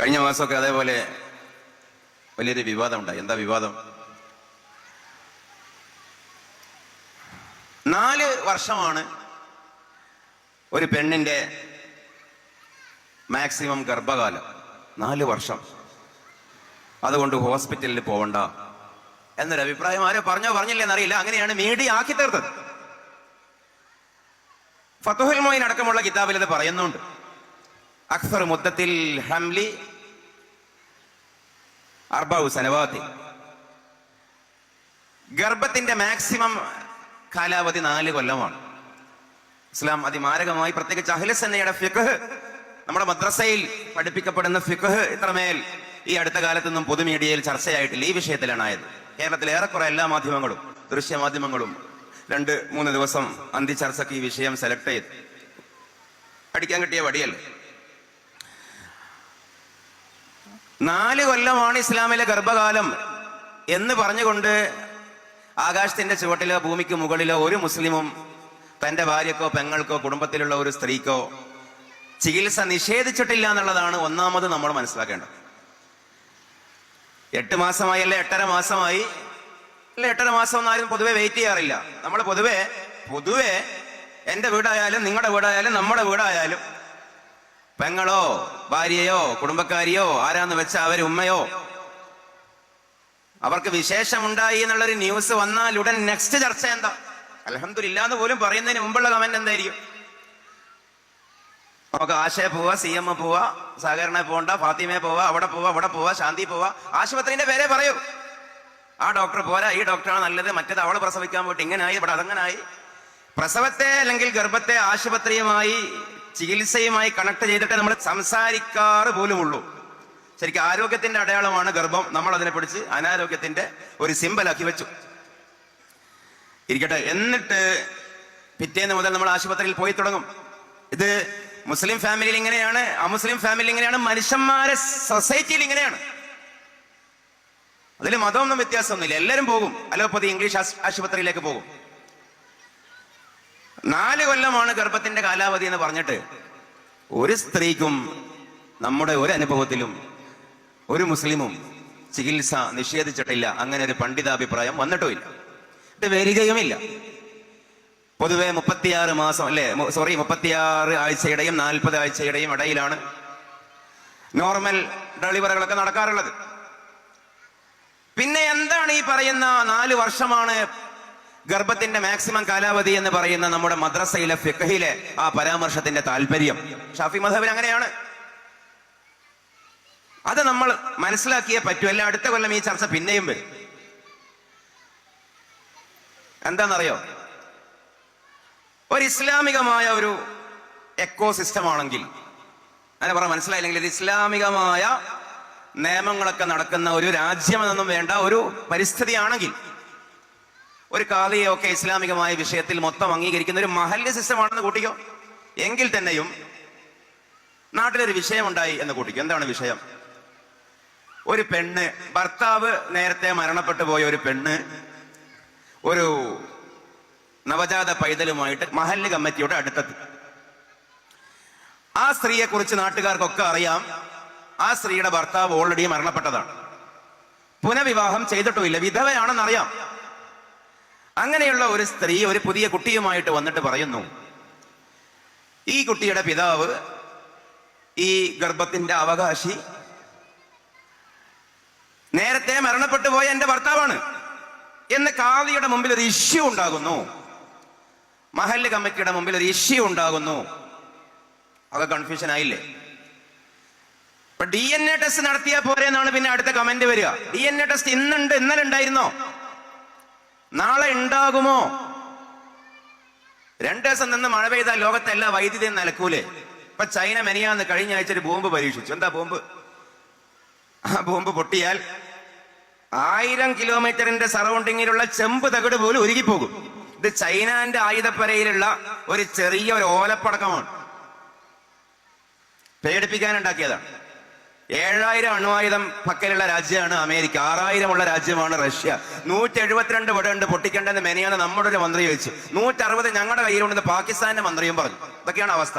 കഴിഞ്ഞ മാസമൊക്കെ അതേപോലെ വലിയൊരു വിവാദം ഉണ്ടായി എന്താ വിവാദം? നാല് വർഷമാണ് ഒരു പെണ്ണിന്റെ മാക്സിമം ഗർഭകാലം. നാല് വർഷം. അതുകൊണ്ട് ഹോസ്പിറ്റലിൽ പോവണ്ട എന്നൊരു അഭിപ്രായം ആരോ പറഞ്ഞോ പറഞ്ഞില്ലേ എന്നറിയില്ല. അങ്ങനെയാണ് മീഡിയ ആക്കി തീർത്തത്. ഫത്തുഹുൽ മോയിൻ അടക്കമുള്ള കിതാബിൽ അത് പറയുന്നുണ്ട്. അക്സർ മുദ്ദത്തിൽ ഹംലി അർബൌ സനവാത്തി ഗർഭത്തിന്റെ മാക്സിമം കാലാവധി നാല് കൊല്ലമാണ്. ഇസ്ലാം അതിമാരകമായി പ്രത്യേകിച്ച് അഹിലസന്നയുടെ ഫിഖ് നമ്മുടെ മദ്രസയിൽ പഠിപ്പിക്കപ്പെടുന്ന ഫിഖ് ഇത്രമേൽ ഈ അടുത്ത കാലത്തൊന്നും പൊതുമീഡിയയിൽ ചർച്ചയായിട്ടില്ല. ഈ വിഷയത്തിലാണ് ആയത്. കേരളത്തിലെ ഏറെക്കുറെ എല്ലാ മാധ്യമങ്ങളും ദൃശ്യമാധ്യമങ്ങളും രണ്ട് മൂന്ന് ദിവസം അന്തി ചർച്ചയ്ക്ക് ഈ വിഷയം സെലക്ട് ചെയ്ത്. അടിക്കാൻ കിട്ടിയ വടിയല്ലേ? നാല് കൊല്ലമാണ് ഇസ്ലാമിലെ ഗർഭകാലം എന്ന് പറഞ്ഞുകൊണ്ട് ആകാശത്തിന്റെ ചുവട്ടിലോ ഭൂമിക്ക് മുകളിലോ ഒരു മുസ്ലിമും തന്റെ ഭാര്യക്കോ പെങ്ങൾക്കോ കുടുംബത്തിലുള്ള ഒരു സ്ത്രീക്കോ ചികിത്സ നിഷേധിച്ചിട്ടില്ല എന്നുള്ളതാണ് ഒന്നാമത് നമ്മൾ മനസ്സിലാക്കേണ്ടത്. എട്ട് മാസമായി അല്ലെ? എട്ടര മാസമായി. അല്ല? എട്ടര മാസം ഒന്നും പൊതുവെ വെയിറ്റ് ചെയ്യാറില്ല. നമ്മൾ പൊതുവെ പൊതുവെ എന്റെ വീടായാലും നിങ്ങളുടെ വീടായാലും നമ്മുടെ വീടായാലും പെങ്ങളോ ഭാര്യയോ കുടുംബക്കാരിയോ ആരാന്ന് വെച്ച അവർ ഉമ്മയോ? അവർക്ക് വിശേഷമുണ്ടായി എന്നുള്ളൊരു ന്യൂസ് വന്നാൽ ഉടൻ നെക്സ്റ്റ് ചർച്ച എന്താ? അലഹമില്ല എന്ന് പോലും പറയുന്നതിന് മുമ്പുള്ള കമന്റ് എന്തായിരിക്കും? നമുക്ക് ആശയ പോവാ സി എം പോവാ സഹകരണ പോണ്ട ഫാത്തിമയെ പോവാ അവിടെ പോവാ അവിടെ പോവാ ശാന്തി പോവാ. ആശുപത്രിന്റെ പേരെ പറയൂ. ആ ഡോക്ടർ പോരാ ഈ ഡോക്ടറാണ് നല്ലത് മറ്റേത് അവൾ പ്രസവിക്കാൻ പോയിട്ട് ഇങ്ങനായി ഇവിടെ അതങ്ങനായി. പ്രസവത്തെ അല്ലെങ്കിൽ ഗർഭത്തെ ആശുപത്രിയുമായി ചികിത്സയുമായി കണക്ട് ചെയ്തിട്ട് നമ്മൾ സംസാരിക്കാറ് പോലുമുള്ളൂ. ശരിക്കും ആരോഗ്യത്തിന്റെ അടയാളമാണ് ഗർഭം. നമ്മൾ അതിനെ പിടിച്ച് അനാരോഗ്യത്തിന്റെ ഒരു സിമ്പലാക്കി വെച്ചു. ഇരിക്കട്ടെ എന്നിട്ട് പിറ്റേന്ന് മുതൽ നമ്മൾ ആശുപത്രിയിൽ പോയി തുടങ്ങും. ഇത് മുസ്ലിം ഫാമിലിയിൽ ഇങ്ങനെയാണ് അമുസ്ലിം ഫാമിലി ഇങ്ങനെയാണ് മനുഷ്യന്മാരെ സൊസൈറ്റിയിൽ ഇങ്ങനെയാണ്. അതിൽ മതമൊന്നും വ്യത്യാസമൊന്നുമില്ല. എല്ലാവരും പോകും. അലോപ്പതി ഇംഗ്ലീഷ് ആശ്- ആശുപത്രിയിലേക്ക് പോകും. നാല് കൊല്ലമാണ് ഗർഭത്തിന്റെ കാലാവധി എന്ന് പറഞ്ഞിട്ട് ഒരു സ്ത്രീക്കും നമ്മുടെ ഒരു അനുഭവത്തിലും ഒരു മുസ്ലിമും ചികിത്സ നിഷേധിച്ചിട്ടില്ല. അങ്ങനെ ഒരു പണ്ഡിതാഭിപ്രായം വന്നിട്ടുമില്ല. ഇത് വരികയുമില്ല. പൊതുവെ മുപ്പത്തിയാറ് മാസം അല്ലെ? സോറി മുപ്പത്തിയാറ് ആഴ്ചയുടെയും നാൽപ്പത് ആഴ്ചയുടെയും ഇടയിലാണ് നോർമൽ ഡെലിവറികളൊക്കെ നടക്കാറുള്ളത്. പിന്നെ എന്താണ് ഈ പറയുന്ന നാല് വർഷമാണ് ഗർഭത്തിന്റെ മാക്സിമം കാലാവധി എന്ന് പറയുന്ന നമ്മുടെ മദ്രസയിലെ ഫിഖഹിലെ ആ പരാമർശത്തിന്റെ താല്പര്യം. ഷാഫി മധബിൽ അങ്ങനെയാണ്. അത് നമ്മൾ മനസ്സിലാക്കിയേ പറ്റൂ. അല്ല അടുത്ത കൊല്ലം ഈ ചർച്ച പിന്നെയും വരും. എന്താണെന്നറിയോ? ഒരു ഇസ്ലാമികമായ ഒരു എക്കോ സിസ്റ്റം ആണെങ്കിൽ അല്ല പറ മനസ്സിലായില്ലെങ്കിൽ ഇത് ഇസ്ലാമികമായ നിയമങ്ങളൊക്കെ നടക്കുന്ന ഒരു രാജ്യമെന്നൊന്നും വേണ്ട ഒരു പരിസ്ഥിതിയാണെങ്കിൽ ഒരു കാലയൊക്കെ ഇസ്ലാമികമായ വിഷയത്തിൽ മൊത്തം അംഗീകരിക്കുന്ന ഒരു മഹല്യ സിസ്റ്റമാണെന്ന് കൂട്ടിക്കോ? എങ്കിൽ തന്നെയും നാട്ടിലൊരു വിഷയമുണ്ടായി എന്ന് കൂട്ടിക്കോ? എന്താണ് വിഷയം? ഒരു പെണ്ണ് ഭർത്താവ് നേരത്തെ മരണപ്പെട്ടു പോയ ഒരു പെണ്ണ് ഒരു നവജാത പൈതലുമായിട്ട് മഹല്ല് കമ്മിറ്റിയുടെ അടുത്തെത്തി. ആ സ്ത്രീയെ കുറിച്ച് നാട്ടുകാർക്കൊക്കെ അറിയാം ആ സ്ത്രീയുടെ ഭർത്താവ് ഓൾറെഡി മരണപ്പെട്ടതാണ്. പുനവിവാഹം ചെയ്തിട്ടുമില്ല. വിധവയാണെന്നറിയാം. അങ്ങനെയുള്ള ഒരു സ്ത്രീ ഒരു പുതിയ കുട്ടിയുമായിട്ട് വന്നിട്ട് പറയുന്നു ഈ കുട്ടിയുടെ പിതാവ് ഈ ഗർഭത്തിന്റെ അവകാശി നേരത്തെ മരണപ്പെട്ടു പോയ എന്റെ ഭർത്താവാണ് എന്ന് കാവിയുടെ മുമ്പിൽ ഒരു ഇഷ്യൂ ഉണ്ടാകുന്നു. മഹല്ല് കമ്മിറ്റിയുടെ മുമ്പിൽ ഒരു ഇഷ്യൂ ഉണ്ടാകുന്നു. അത് കൺഫ്യൂഷൻ ആയില്ലേ? ഇപ്പൊ ഡി എൻ എ ടെസ്റ്റ് നടത്തിയാൽ പോരെ എന്നാണ് പിന്നെ അടുത്ത കമന്റ് വരിക. ഡി എൻ എ ടെസ്റ്റ് ഇന്നുണ്ട് ഇന്നലെ ഉണ്ടായിരുന്നോ? നാളെ ഉണ്ടാകുമോ? രണ്ടു ദിവസം നിന്ന് മഴ പെയ്താൽ ലോകത്തെ എല്ലാ വൈദ്യുതിയും നിലക്കൂലേ ഇപ്പൊ ചൈന മെനിയാന്ന് കഴിഞ്ഞ ആഴ്ച ഒരു ബോംബ് പരീക്ഷിച്ചു. എന്താ ബോംബ്? ആ ബോംബ് പൊട്ടിയാൽ ആയിരം കിലോമീറ്ററിന്റെ സറൗണ്ടിങ്ങിലുള്ള ചെമ്പ് തകിട് പോലും പോകും ഇത് ചൈനാന്റെ ആയുധപ്പരയിലുള്ള ഒരു ചെറിയ ഒരു ഓലപ്പടക്കമാണ്. പേടിപ്പിക്കാൻ ഉണ്ടാക്കിയതാണ് ഏഴായിരം അണുവായുധം പക്കലുള്ള രാജ്യമാണ് അമേരിക്ക. ആറായിരമുള്ള രാജ്യമാണ് റഷ്യ. നൂറ്റി എഴുപത്തിരണ്ട് വടുണ്ട് പൊട്ടിക്കേണ്ടെന്ന് മെനയാണ് നമ്മുടെ ഒരു മന്ത്രി ചോദിച്ചു. നൂറ്റി അറുപത് ഞങ്ങളുടെ കയ്യിലുണ്ടെന്ന് പാകിസ്ഥാന്റെ മന്ത്രിയും പറഞ്ഞു. ഇതൊക്കെയാണ് അവസ്ഥ.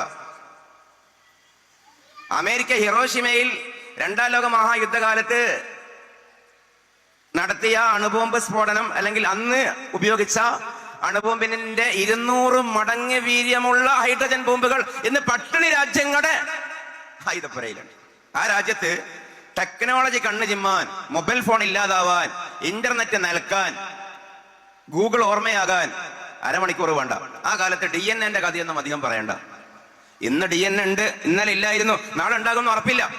അമേരിക്ക ഹിറോഷിമയിൽ രണ്ടാം ലോക മഹായുദ്ധകാലത്ത് നടത്തിയ അണുബോംബ് സ്ഫോടനം അല്ലെങ്കിൽ അന്ന് ഉപയോഗിച്ച അണുബോംബിന്റെ ഇരുന്നൂറ് മടങ്ങ് വീര്യമുള്ള ഹൈഡ്രജൻ ബോംബുകൾ ഇന്ന് പട്ടിണി രാജ്യങ്ങളുടെ ആയുധപ്പുരയിലുണ്ട്. ആ രാജ്യത്ത് ടെക്നോളജി കണ്ണു ചിമ്മാൻ മൊബൈൽ ഫോൺ ഇല്ലാതാവാൻ ഇന്റർനെറ്റ് നൽകാൻ ഗൂഗിൾ ഓർമ്മയാകാൻ അരമണിക്കൂർ വേണ്ട. ആ കാലത്ത് ഡി എൻ എന്റെ കഥയൊന്നും അധികം പറയണ്ട. ഇന്ന് ഡി എൻ ഉണ്ട് ഇന്നലെ ഇല്ലായിരുന്നു നാളെ ഉണ്ടാകുമെന്ന് ഉറപ്പില്ല.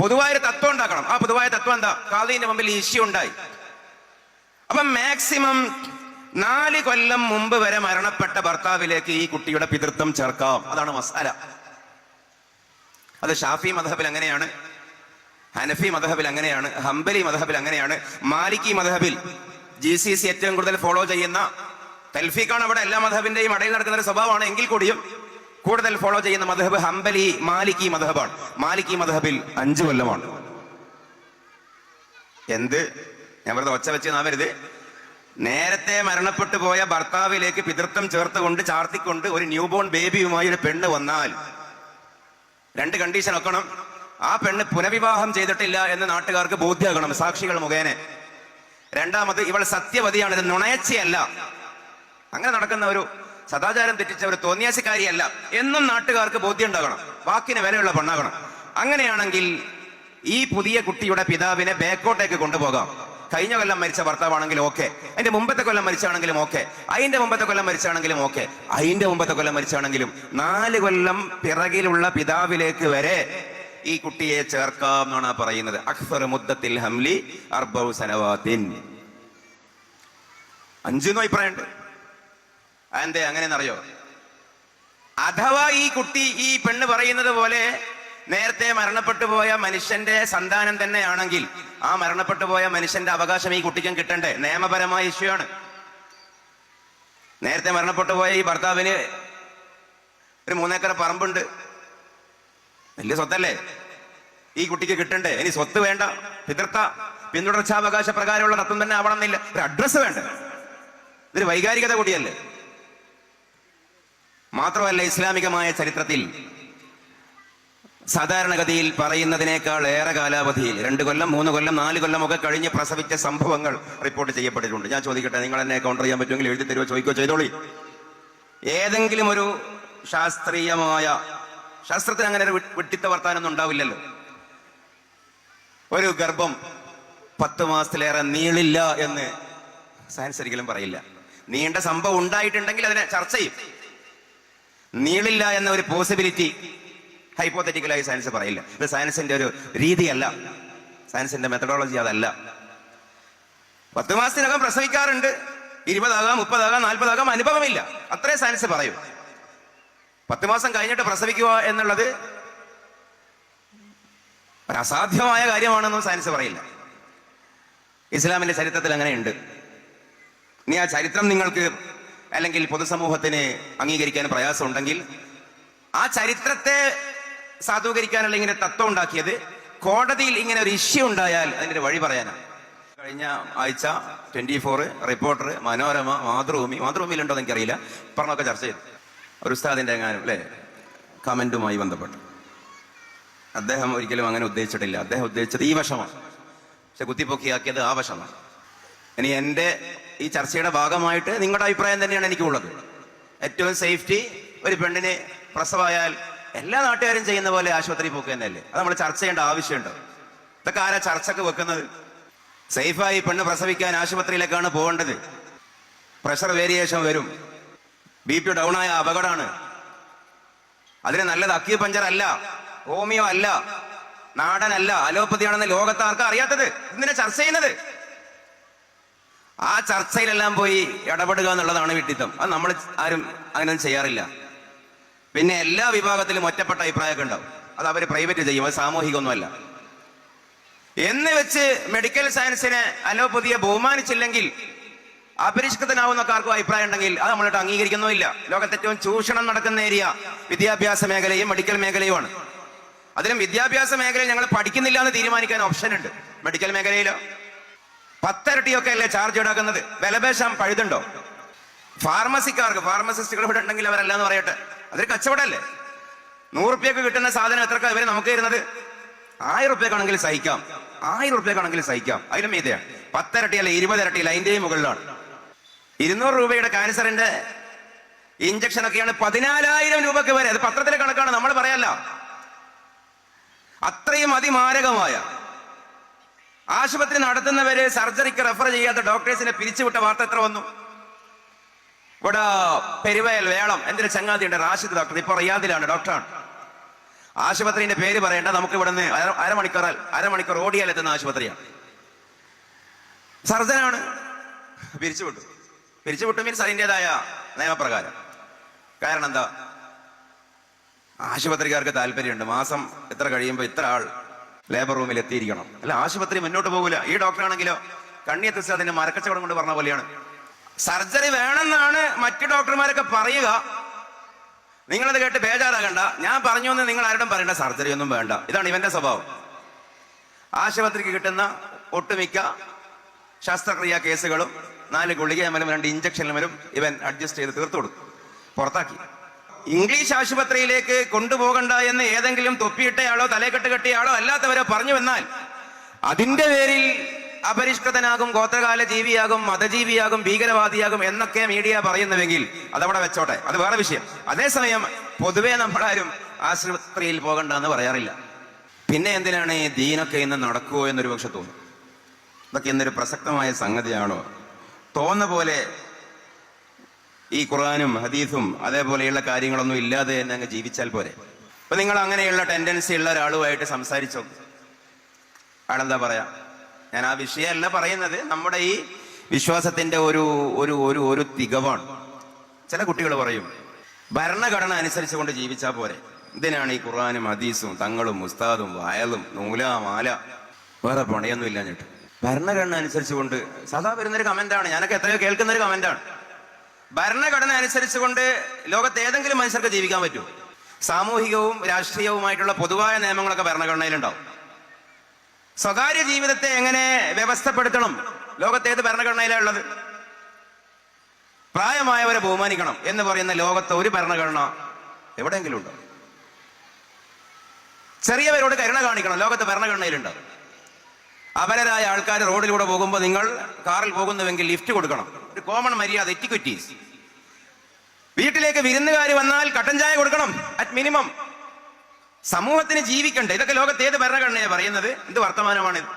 പൊതുവായൊരു തത്വം ഉണ്ടാക്കണം. ആ പൊതുവായ തത്വം എന്താ? കാതിന്റെ മുമ്പിൽ ഇഷ്യൂ ഉണ്ടായി. അപ്പൊ മാക്സിമം നാല് കൊല്ലം മുമ്പ് വരെ മരണപ്പെട്ട ഭർത്താവിലേക്ക് ഈ കുട്ടിയുടെ പിതൃത്വം ചേർക്കാം. അതാണ് മസാല. അത് ഷാഫി മധബിൽ അങ്ങനെയാണ്. ഹനഫി മധബിൽ അങ്ങനെയാണ്. ഹംബലി മധബിൽ അങ്ങനെയാണ്. മാലിക്കി മധബിൽ ജി സി സി ഏറ്റവും കൂടുതൽ ഫോളോ ചെയ്യുന്ന തൽഫീഖാണ് അവിടെ എല്ലാ മധബിന്റെയും ഇടയിൽ നടക്കുന്ന ഒരു സ്വഭാവമാണ്. എങ്കിൽ കൂടിയും കൂടുതൽ ഫോളോ ചെയ്യുന്ന മധബ് ഹംബലി മാലിക്കി മധബാണ് മാലിക്കി മധബിൽ അഞ്ചു കൊല്ലമാണ്. എന്ത്? ഞാൻ വെറുതെ ഒച്ച വെച്ച് നാവരുത്. നേരത്തെ മരണപ്പെട്ടു പോയ ഭർത്താവിലേക്ക് പിതൃത്വം ചേർത്തുകൊണ്ട് ചാർത്തിക്കൊണ്ട് ഒരു ന്യൂബോൺ ബേബിയുമായി ഒരു പെണ്ണ് വന്നാൽ രണ്ട് കണ്ടീഷൻ വെക്കണം. ആ പെണ്ണ് പുനർവിവാഹം ചെയ്തിട്ടില്ല എന്ന് നാട്ടുകാർക്ക് ബോധ്യമാകണം സാക്ഷികൾ മുഖേന. രണ്ടാമത് ഇവൾ സത്യവതിയാണ് ഇത് നുണയച്ചയല്ല. അങ്ങനെ നടക്കുന്ന ഒരു സദാചാരം തെറ്റിച്ച ഒരു തോന്നിയാശക്കാരിയല്ല. എന്നും നാട്ടുകാർക്ക് ബോധ്യം ഉണ്ടാകണം വാക്കിന് വിലയുള്ള പെണ്ണാകണം. അങ്ങനെയാണെങ്കിൽ ഈ പുതിയ കുട്ടിയുടെ പിതാവിനെ ബേക്കോട്ടേക്ക് കൊണ്ടുപോകാം. കഴിഞ്ഞ കൊല്ലം മരിച്ച ഭർത്താവാണെങ്കിലും ഓക്കെ. അതിന്റെ മുമ്പത്തെ കൊല്ലം മരിച്ചാണെങ്കിലും ഓക്കെ. അതിന്റെ മുമ്പത്തെ കൊല്ലം മരിച്ചാണെങ്കിലും ഓക്കെ. അതിന്റെ മുമ്പത്തെ കൊല്ലം മരിച്ചാണെങ്കിലും നാല് കൊല്ലം പിറകിലുള്ള പിതാവിലേക്ക് വരെ ഈ കുട്ടിയെ ചേർക്കാം എന്നാണ് പറയുന്നത്. അക്സർ മുദ്ദത്തിൽ ഹംലി അർബൗ സനവാത്തിൻ. അഞ്ചെന്നും അഭിപ്രായമുണ്ട്. അതെന്തേ? അങ്ങനെയെന്നറിയോ? അഥവാ ഈ കുട്ടി ഈ പെണ്ണ് പറയുന്നത് പോലെ നേരത്തെ മരണപ്പെട്ടു പോയ മനുഷ്യന്റെ സന്താനം തന്നെയാണെങ്കിൽ ആ മരണപ്പെട്ടു പോയ മനുഷ്യന്റെ അവകാശം ഈ കുട്ടിക്കും കിട്ടണ്ടേ? നിയമപരമായ ഇഷ്യൂ ആണ്. നേരത്തെ മരണപ്പെട്ടു പോയ ഈ ഭർത്താവിന് ഒരു മൂന്നേക്കർ പറമ്പുണ്ട്. വലിയ സ്വത്തല്ലേ? ഈ കുട്ടിക്ക് കിട്ടണ്ടേ? ഇനി സ്വത്ത് വേണ്ട പിതൃത്ത പിന്തുടർച്ചാവകാശ പ്രകാരമുള്ള തത്വം തന്നെ ആവണമെന്നില്ല. ഒരു അഡ്രസ്സ് വേണ്ട. ഇതൊരു വൈകാരികത കൂടിയല്ലേ? മാത്രമല്ല ഇസ്ലാമികമായ ചരിത്രത്തിൽ സാധാരണഗതിയിൽ പറയുന്നതിനേക്കാൾ ഏറെ കാലാവധിയിൽ രണ്ട് കൊല്ലം മൂന്ന് കൊല്ലം നാല് കൊല്ലം ഒക്കെ കഴിഞ്ഞ് പ്രസവിച്ച സംഭവങ്ങൾ റിപ്പോർട്ട് ചെയ്യപ്പെട്ടിട്ടുണ്ട്. ഞാൻ ചോദിക്കട്ടെ നിങ്ങൾ എന്നെ കൗണ്ടർ ചെയ്യാൻ പറ്റുമെങ്കിൽ എഴുതി തരുമോ ചോദിക്കോ? ചെയ്തോളി. ഏതെങ്കിലും ഒരു ശാസ്ത്രീയമായ ശാസ്ത്രത്തിന് അങ്ങനെ ഒരു വിട്ടിത്ത വർത്താനൊന്നും ഉണ്ടാവില്ലല്ലോ. ഒരു ഗർഭം പത്ത് മാസത്തിലേറെ നീളില്ല എന്ന് സയൻസ് ഒരിക്കലും പറയില്ല. നീണ്ട സംഭവം ഉണ്ടായിട്ടുണ്ടെങ്കിൽ അതിനെ ചർച്ച ചെയ്യും. നീളില്ല എന്ന ഒരു പോസിബിലിറ്റി ഹൈപ്പോത്തറ്റിക്കലായി സയൻസ് പറയില്ല. ഇത് സയൻസിന്റെ ഒരു രീതിയല്ല. സയൻസിന്റെ മെത്തഡോളജി അതല്ല. പത്ത് മാസത്തിനകം പ്രസവിക്കാറുണ്ട്. ഇരുപതാകാം മുപ്പതാകാം നാൽപ്പതാകാം അനുഭവമില്ല. അത്രേ സയൻസ് പറയൂ. പത്ത് മാസം കഴിഞ്ഞിട്ട് പ്രസവിക്കുക എന്നുള്ളത് ഒരു അസാധ്യമായ കാര്യമാണെന്നും സയൻസ് പറയില്ല. ഇസ്ലാമിന്റെ ചരിത്രത്തിൽ അങ്ങനെയുണ്ട്. ഇനി ആ ചരിത്രം നിങ്ങൾക്ക് അല്ലെങ്കിൽ പൊതുസമൂഹത്തിന് അംഗീകരിക്കാൻ പ്രയാസമുണ്ടെങ്കിൽ ആ ചരിത്രത്തെ സാധൂകരിക്കാനുള്ള ഇങ്ങനെ തത്വം ഉണ്ടാക്കിയത്. കോടതിയിൽ ഇങ്ങനെ ഒരു ഇഷ്യൂ ഉണ്ടായാൽ അതിന്റെ വഴി പറയാനാണ്. കഴിഞ്ഞ ആഴ്ച twenty four reporter Manorama Mathrubhumi മാതൃഭൂമിയിലുണ്ടോ എന്ന് എനിക്കറിയില്ല. പറഞ്ഞൊക്കെ ചർച്ച ചെയ്തു. ഒരു ഉസ്താദിന്റെ എങ്ങാനും അല്ലേ? കമന്റുമായി ബന്ധപ്പെട്ട്. അദ്ദേഹം ഒരിക്കലും അങ്ങനെ ഉദ്ദേശിച്ചിട്ടില്ല. അദ്ദേഹം ഉദ്ദേശിച്ചത് ഈ വശമാണ്. പക്ഷെ കുത്തിപ്പൊക്കിയാക്കിയത് ആ വശമാണ്. ഇനി എന്റെ ഈ ചർച്ചയുടെ ഭാഗമായിട്ട് നിങ്ങളുടെ അഭിപ്രായം തന്നെയാണ് എനിക്കുള്ളത്. ഏറ്റവും സേഫ്റ്റി ഒരു പെണ്ണിന് പ്രസവമായാൽ എല്ലാ നാട്ടുകാരും ചെയ്യുന്ന പോലെ ആശുപത്രി പോക്ക് തന്നെയല്ലേ? അത് നമ്മൾ ചർച്ച ചെയ്യേണ്ട ആവശ്യമുണ്ടോ. ഇതൊക്കെ ആരാ ചർച്ചക്ക് വെക്കുന്നത്? സേഫായി പെണ്ണ് പ്രസവിക്കാൻ ആശുപത്രിയിലേക്കാണ് പോകേണ്ടത്. പ്രഷർ വേരിയേഷൻ വരും. ബി പി ഡൗൺ ആയ അപകടമാണ്. അതിന് നല്ലത് അക്യൂപഞ്ചർ അല്ല ഹോമിയോ അല്ല നാടനല്ല അലോപ്പതിയാണെന്ന് ലോകത്ത് ആർക്കും അറിയാത്തത്? ഇതിനെ ചർച്ച ചെയ്യുന്നത്? ആ ചർച്ചയിലെല്ലാം പോയി ഇടപെടുക എന്നുള്ളതാണ് വിട്ടിത്തം അത് നമ്മൾ ആരും അങ്ങനെ ചെയ്യാറില്ല. പിന്നെ എല്ലാ വിഭാഗത്തിലും ഒറ്റപ്പെട്ട അഭിപ്രായമൊക്കെ ഉണ്ടാവും. അത് അവർ പ്രൈവറ്റ് ചെയ്യും അത് സാമൂഹികമൊന്നുമല്ല. എന്ന് വെച്ച് മെഡിക്കൽ സയൻസിനെ അലോപ്പതിയെ ബഹുമാനിച്ചില്ലെങ്കിൽ അപരിഷ്കൃതനാവുന്ന ആർക്കും അഭിപ്രായം ഉണ്ടെങ്കിൽ അത് നമ്മളിട്ട് അംഗീകരിക്കുന്നുമില്ല ലോകത്ത് ഏറ്റവും ചൂഷണം നടക്കുന്ന ഏരിയ വിദ്യാഭ്യാസ മേഖലയും മെഡിക്കൽ മേഖലയുമാണ്. അതിലും വിദ്യാഭ്യാസ മേഖലയിൽ ഞങ്ങൾ പഠിക്കുന്നില്ല എന്ന് തീരുമാനിക്കാൻ ഓപ്ഷൻ ഉണ്ട്. മെഡിക്കൽ മേഖലയിലോ? പത്തരട്ടിയൊക്കെ അല്ലേ ചാർജ് ഈടാക്കുന്നത് വിലപേശം പഴുതുണ്ടോ? ഫാർമസിക്കാർക്ക് ഫാർമസിസ്റ്റുകൾ ഇവിടെ ഉണ്ടെങ്കിൽ അവരല്ല എന്ന് പറയട്ടെ. അതൊരു കച്ചവടമല്ലേ? നൂറുപ്യക്ക് കിട്ടുന്ന സാധനം എത്രക്കാ ഇവർ നമുക്ക് തരുന്നത്? ആയിരം റുപ്യക്കാണെങ്കിൽ സഹിക്കാം. ആയിരം റുപ്യക്കാണെങ്കിൽ സഹിക്കാം. അതിലും മീതയാണ് പത്തരട്ടി അല്ല ഇരുപതരട്ടിയിൽ അതിന്റെയും മുകളിലാണ്. ഇരുന്നൂറ് രൂപയുടെ ക്യാൻസറിന്റെ ഇഞ്ചക്ഷൻ ഒക്കെയാണ് പതിനാലായിരം രൂപക്ക് വരെ. അത് പത്രത്തിലെ കണക്കാണ് നമ്മൾ പറയല്ല. അത്രയും അതിമാരകമായ. ആശുപത്രി നടത്തുന്നവര് സർജറിക്ക് റെഫർ ചെയ്യാത്ത ഡോക്ടേഴ്സിനെ പിരിച്ചുവിട്ട വാർത്ത എത്ര വന്നു? ഇവിടെ പെരുവയൽ വേളം? എന്തൊരു ചങ്ങാതിയുണ്ട് റാഷിദ് ഡോക്ടർ ഇപ്പൊ റിയാദിലാണ് ഡോക്ടറാണ് ആശുപത്രിന്റെ പേര് പറയേണ്ട നമുക്ക് ഇവിടെ നിന്ന് അരമണിക്കൂർ അരമണിക്കൂർ ഓടിയാൽ എത്തുന്ന ആശുപത്രിയാണ്. സർജനാണ്. പിരിച്ചുവിട്ടു. പിരിച്ചുവിട്ടു മീൻസ് അതിന്റെതായ നിയമപ്രകാരം. കാരണം എന്താ? ആശുപത്രിക്കാർക്ക് താല്പര്യമുണ്ട്. മാസം എത്ര കഴിയുമ്പോൾ ഇത്ര ആൾ ലേബർ റൂമിൽ എത്തിയിരിക്കണം. അല്ല ആശുപത്രി മുന്നോട്ട് പോകില്ല ഈ ഡോക്ടറാണെങ്കിലോ കണ്ണിയത്ത് അതിന്റെ മരക്കച്ചവടം കൊണ്ട് പറഞ്ഞ പോലെയാണ്. സർജറി വേണമെന്നാണ് മറ്റു ഡോക്ടർമാരൊക്കെ പറയുക. നിങ്ങളത് കേട്ട് ബേജാറാകണ്ട. ഞാൻ പറഞ്ഞു എന്ന് നിങ്ങൾ ആരോടും പറയണ്ട. സർജറി ഒന്നും വേണ്ട. ഇതാണ് ഇവന്റെ സ്വഭാവം. ആശുപത്രിക്ക് കിട്ടുന്ന ഒട്ടുമിക്ക ശസ്ത്രക്രിയ കേസുകളും നാല് ഗുളികമലും രണ്ട് ഇഞ്ചക്ഷനിലും ഇവൻ അഡ്ജസ്റ്റ് ചെയ്ത് തീർത്തു കൊടുക്കും. പുറത്താക്കി. ഇംഗ്ലീഷ് ആശുപത്രിയിലേക്ക് കൊണ്ടുപോകണ്ട എന്ന് ഏതെങ്കിലും തൊപ്പിയിട്ടയാളോ തലക്കെട്ട് കെട്ടിയാളോ അല്ലാത്തവരോ പറഞ്ഞു വന്നാൽ അതിന്റെ പേരിൽ അപരിഷ്കൃതനാകും ഗോത്രകാല ജീവിയാകും മതജീവിയാകും ഭീകരവാദിയാകും എന്നൊക്കെ മീഡിയ പറയുന്നുവെങ്കിൽ അതവിടെ വെച്ചോട്ടെ. അത് വേറെ വിഷയം. അതേസമയം പൊതുവെ നമ്മളാരും ആശുപത്രിയിൽ പോകണ്ട എന്ന് പറയാറില്ല. പിന്നെ എന്തിനാണ് ഈ ദീനൊക്കെ ഇന്ന് നടക്കുമോ എന്നൊരു പക്ഷെ തോന്നും. ഇതൊക്കെ ഇന്നൊരു പ്രസക്തമായ സംഗതിയാണോ? തോന്നുന്ന പോലെ ഈ ഖുറാനും ഹദീസും അതേപോലെയുള്ള കാര്യങ്ങളൊന്നും ഇല്ലാതെ തന്നെ അങ്ങ് ജീവിച്ചാൽ പോരെ. അപ്പൊ നിങ്ങൾ അങ്ങനെയുള്ള ടെൻഡൻസി ഉള്ള ഒരാളുമായിട്ട് സംസാരിച്ചോ? ആളെന്താ പറയാ? ഞാൻ ആ വിഷയമല്ല പറയുന്നത് നമ്മുടെ ഈ വിശ്വാസത്തിന്റെ ഒരു ഒരു ഒരു ഒരു തികവാണ്. ചില കുട്ടികൾ പറയും ഭരണഘടന അനുസരിച്ച് കൊണ്ട് ജീവിച്ചാൽ പോരെ. ഇതിനാണ് ഈ ഖുറാനും ഹദീസും തങ്ങളും ഉസ്താദും വയലും നൂല മാല വേറെ പണിയൊന്നും ഇല്ല ഞെട്ട് ഭരണഘടന അനുസരിച്ച് കൊണ്ട് സദാ വരുന്നൊരു കമന്റാണ്. ഞാനൊക്കെ എത്രയോ കേൾക്കുന്ന ഒരു കമന്റാണ്. ഭരണഘടന അനുസരിച്ച് കൊണ്ട് ലോകത്ത് ഏതെങ്കിലും മനുഷ്യർക്ക് ജീവിക്കാൻ പറ്റുമോ? സാമൂഹികവും രാഷ്ട്രീയവുമായിട്ടുള്ള പൊതുവായ നിയമങ്ങളൊക്കെ ഭരണഘടനയിലുണ്ടാവും. സ്വകാര്യ ജീവിതത്തെ എങ്ങനെ വ്യവസ്ഥപ്പെടുത്തണം? ലോകത്തെ ഏത് ഭരണഘടനയിലാണ് ഉള്ളത്. പ്രായമായവരെ ബഹുമാനിക്കണം എന്ന് പറയുന്ന ലോകത്തെ ഒരു ഭരണഘടന എവിടെയെങ്കിലും ഉണ്ടോ ചെറിയവരോട് കരുണ കാണിക്കണം. ലോകത്ത് ഭരണഘടനയിലുണ്ട്. അപരരായ ആൾക്കാർ റോഡിലൂടെ പോകുമ്പോൾ നിങ്ങൾ കാറിൽ പോകുന്നുവെങ്കിൽ ലിഫ്റ്റ് കൊടുക്കണം. ഒരു കോമൺ മര്യാദ എറ്റിക്വിറ്റീസ് വീട്ടിലേക്ക് വിരുന്നുകാർ വന്നാൽ കട്ടൻ ചായ കൊടുക്കണം അറ്റ് മിനിമം സമൂഹത്തിന് ജീവിക്കണ്ടേ? ഇതൊക്കെ ലോകത്ത് ഏത് ഭരണഘടനയാണ് പറയുന്നത്? എന്ത് വർത്തമാനമാണിത്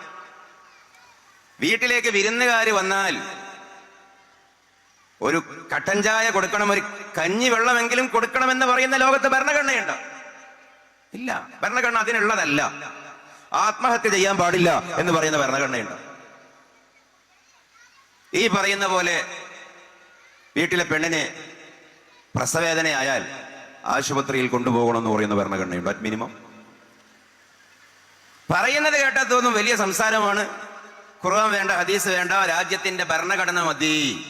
വീട്ടിലേക്ക് വിരുന്നുകാർ വന്നാൽ ഒരു കട്ടൻ ചായ കൊടുക്കണം ഒരു കഞ്ഞി വെള്ളമെങ്കിലും കൊടുക്കണമെന്ന് പറയുന്ന ലോകത്ത് ഭരണഘടനയുണ്ട്? ഇല്ല. ഭരണഘടന അതിനുള്ളതല്ല. ആത്മഹത്യ ചെയ്യാൻ പാടില്ല എന്ന് പറയുന്ന ഭരണഘടനയുണ്ട്? ഈ പറയുന്ന പോലെ വീട്ടിലെ പെണ്ണിനെ പ്രസവേദനയായാൽ ആശുപത്രിയിൽ കൊണ്ടുപോകണമെന്ന് പറയുന്ന ഭരണഘടനയുണ്ട് അറ്റ് മിനിമം പറയുന്നത് കേട്ടാൽ തോന്നും വലിയ സംസാരമാണ്. ഖുർആൻ വേണ്ട ഹദീസ് വേണ്ട രാജ്യത്തിന്റെ ഭരണഘടന മതി.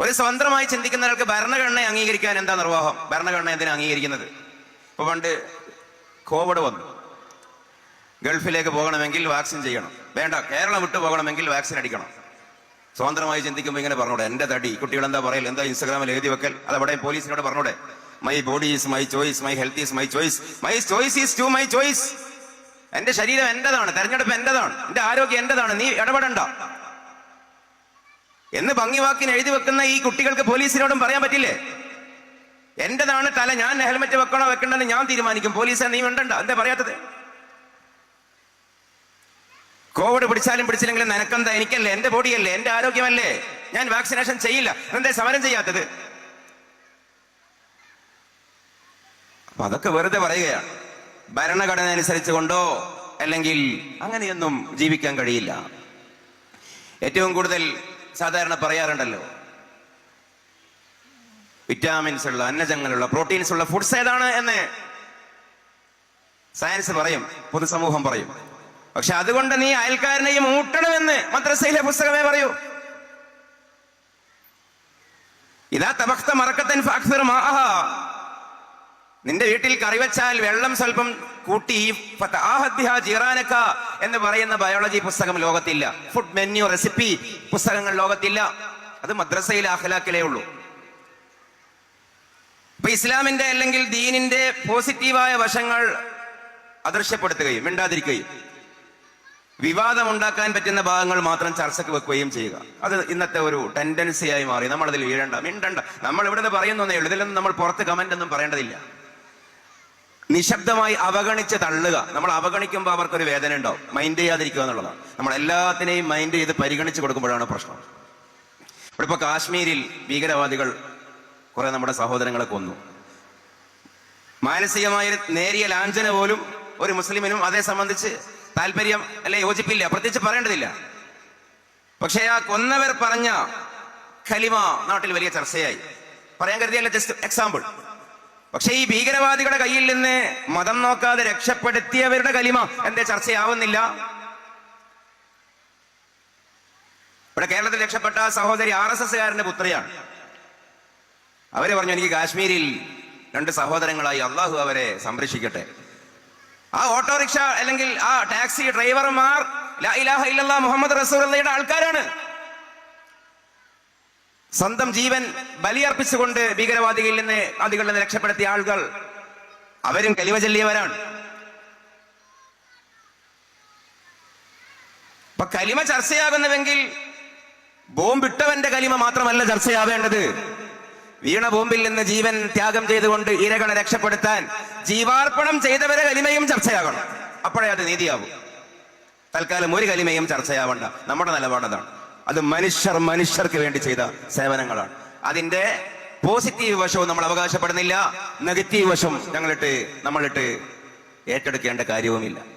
ഒരു സ്വതന്ത്രമായി ചിന്തിക്കുന്ന ഒരാൾക്ക് ഭരണഘടന അംഗീകരിക്കാൻ എന്താ നിർവാഹം? ഭരണഘടന എന്തിനാ അംഗീകരിക്കുന്നത്? ഇപ്പൊ പണ്ട് കോവിഡ് വന്നു. ഗൾഫിലേക്ക് പോകണമെങ്കിൽ വാക്സിൻ ചെയ്യണം. വേണ്ട കേരളം വിട്ടു പോകണമെങ്കിൽ വാക്സിൻ അടിക്കണം. സ്വതന്ത്രമായി ചിന്തിക്കുമ്പോൾ ഇങ്ങനെ പറഞ്ഞൂടെ? എന്റെ തടി. കുട്ടികൾ എന്താ പറയൽ എന്താ ഇൻസ്റ്റാഗ്രാമിൽ എഴുതി വെക്കൽ? അത് അവിടെ പോലീസിനോട് പറഞ്ഞൂടെ? My body is my choice my health is my choice my choice is to my choice എന്റെ ശരീരം എന്റേതാണ് തെരഞ്ഞെടുപ്പ് എന്റേതാണ് എന്റെ ആരോഗ്യം എന്റേതാണ് നീ ഇടപെടണ്ട. എന്ന് ഭംഗിവാക്കിന് എഴുതി വെക്കുന്ന ഈ കുട്ടികൾക്ക് പോലീസിനോടും പറയാൻ പറ്റില്ലേ? എന്റേതാണ് തല ഞാൻ ഹെൽമെറ്റ് വെക്കണോ വെക്കണ്ടെന്ന് ഞാൻ തീരുമാനിക്കും. പോലീസ് നീ വേണ്ടണ്ട എന്താ പറയാത്തത്? കോവിഡ് പിടിച്ചാലും പിടിച്ചില്ലെങ്കിലും നനക്കെന്താ? എനിക്കല്ലേ? എന്റെ ബോഡിയല്ലേ? എന്റെ ആരോഗ്യമല്ലേ? ഞാൻ വാക്സിനേഷൻ ചെയ്യില്ല. എന്തേ സമരം ചെയ്യാത്തത്? അപ്പൊ അതൊക്കെ വെറുതെ പറയുകയാണ്. ഭരണഘടന അനുസരിച്ച് കൊണ്ടോ അല്ലെങ്കിൽ അങ്ങനെയൊന്നും ജീവിക്കാൻ കഴിയില്ല. ഏറ്റവും കൂടുതൽ സാധാരണ പറയാറുണ്ടല്ലോ. വിറ്റാമിൻസ് ഉള്ള അന്നജങ്ങളുള്ള പ്രോട്ടീൻസ് ഉള്ള ഫുഡ്സ് ഏതാണ് എന്ന്? സയൻസ് പറയും. പൊതുസമൂഹം പറയും. പക്ഷെ അതുകൊണ്ട് നീ അയൽക്കാരനെയും ഊട്ടണമെന്ന് മദ്രസയിലെ പുസ്തകമേ പറയൂ. ഇതാ തബക്ത മറക്കത്തൻ ഫാക്സർ നിന്റെ വീട്ടിൽ കറി വെച്ചാൽ വെള്ളം സ്വല്പം കൂട്ടി ജീറാനക്ക ജീറാനക എന്ന് പറയുന്ന ബയോളജി പുസ്തകം ലോകത്തില്ല. ഫുഡ് മെന്യു റെസിപ്പി പുസ്തകങ്ങൾ ലോകത്തില്ല. അത് മദ്രസയിലെ അഖലാക്കിലേ ഉള്ളൂ. ഇപ്പൊ ഇസ്ലാമിന്റെ അല്ലെങ്കിൽ ദീനിന്റെ പോസിറ്റീവായ വശങ്ങൾ അദൃശ്യപ്പെടുത്തുകയും മിണ്ടാതിരിക്കുകയും. വിവാദമുണ്ടാക്കാൻ പറ്റുന്ന ഭാഗങ്ങൾ മാത്രം ചർച്ചയ്ക്ക് വെക്കുകയും ചെയ്യുക. അത് ഇന്നത്തെ ഒരു ടെൻഡൻസിയായി മാറി. നമ്മൾ അതിൽ വീഴണ്ട മിണ്ടണ്ട. നമ്മൾ ഇവിടുന്ന് പറയുന്നേ ഉള്ളൂ. ഇതിലൊന്നും നമ്മൾ പുറത്ത് കമന്റ് ഒന്നും പറയേണ്ടതില്ല. നിശബ്ദമായി അവഗണിച്ച് തള്ളുക. നമ്മൾ അവഗണിക്കുമ്പോൾ അവർക്കൊരു വേദന ഉണ്ടാവും. മൈൻഡ് ചെയ്യാതിരിക്കുക എന്നുള്ളതാണ്. നമ്മൾ എല്ലാത്തിനെയും മൈൻഡ് ചെയ്ത് പരിഗണിച്ച് കൊടുക്കുമ്പോഴാണ് പ്രശ്നം. ഇവിടെ ഇപ്പൊ കാശ്മീരിൽ ഭീകരവാദികൾ കുറെ നമ്മുടെ സഹോദരങ്ങളെ കൊന്നു. മാനസികമായ നേരിയ ലാഞ്ചന പോലും ഒരു മുസ്ലിമിനും അതേ സംബന്ധിച്ച് താല്പര്യം അല്ലെ യോജിപ്പില്ല പ്രത്യേകിച്ച് പറയേണ്ടതില്ല. പക്ഷേ ആ കൊന്നവർ പറഞ്ഞ ഖലിമ നാട്ടിൽ വലിയ ചർച്ചയായി. പറയാൻ കരുതിയല്ല ജസ്റ്റ് എക്സാമ്പിൾ പക്ഷേ ഈ ഭീകരവാദികളുടെ കയ്യിൽ നിന്ന് മതം നോക്കാതെ രക്ഷപ്പെടുത്തിയവരുടെ കലിമ എന്തേ ചർച്ചയാവുന്നില്ല? ഇവിടെ കേരളത്തിൽ രക്ഷപ്പെട്ട സഹോദരി ആർ എസ് എസ്സുകാരന്റെ പുത്രിയാണ്. അവർ പറഞ്ഞു എനിക്ക് കാശ്മീരിൽ രണ്ട് സഹോദരങ്ങളായി അള്ളാഹു അവരെ സംരക്ഷിക്കട്ടെ. ആ ഓട്ടോറിക്ഷ അല്ലെങ്കിൽ ആ ടാക്സി ഡ്രൈവർമാർ മുഹമ്മദ് റസൂലുള്ളയുടെ ആൾക്കാരാണ്. സ്വന്തം ജീവൻ ബലിയർപ്പിച്ചുകൊണ്ട് ഭീകരവാദികളിൽ നിന്ന് അതികളിൽ നിന്ന് രക്ഷപ്പെടുത്തിയ ആളുകൾ അവരും കലിവ ചൊല്ലിയവരാണ്. അപ്പൊ കലിമ ചർച്ചയാകുന്നുവെങ്കിൽ ബോംബിട്ടവന്റെ കലിമ മാത്രമല്ല ചർച്ചയാവേണ്ടത്. വീണ ബോംബിൽ നിന്ന് ജീവൻ ത്യാഗം ചെയ്തുകൊണ്ട് ഇരകളെ രക്ഷപ്പെടുത്താൻ ജീവാർപ്പണം ചെയ്തവരെ കലിമയും ചർച്ചയാകണം. അപ്പോഴേ അത് നീതിയാവും. തൽക്കാലം ഒരു കലിമയും ചർച്ചയാവണ്ട. നമ്മുടെ നിലപാടതാണ് അത് മനുഷ്യർ മനുഷ്യർക്ക് വേണ്ടി ചെയ്ത സേവനങ്ങളാണ്. അതിന്റെ പോസിറ്റീവ് വശവും നമ്മൾ അവകാശപ്പെടുന്നില്ല നെഗറ്റീവ് വശം ഞങ്ങളിട്ട് നമ്മളിട്ട് ഏറ്റെടുക്കേണ്ട കാര്യവുമില്ല.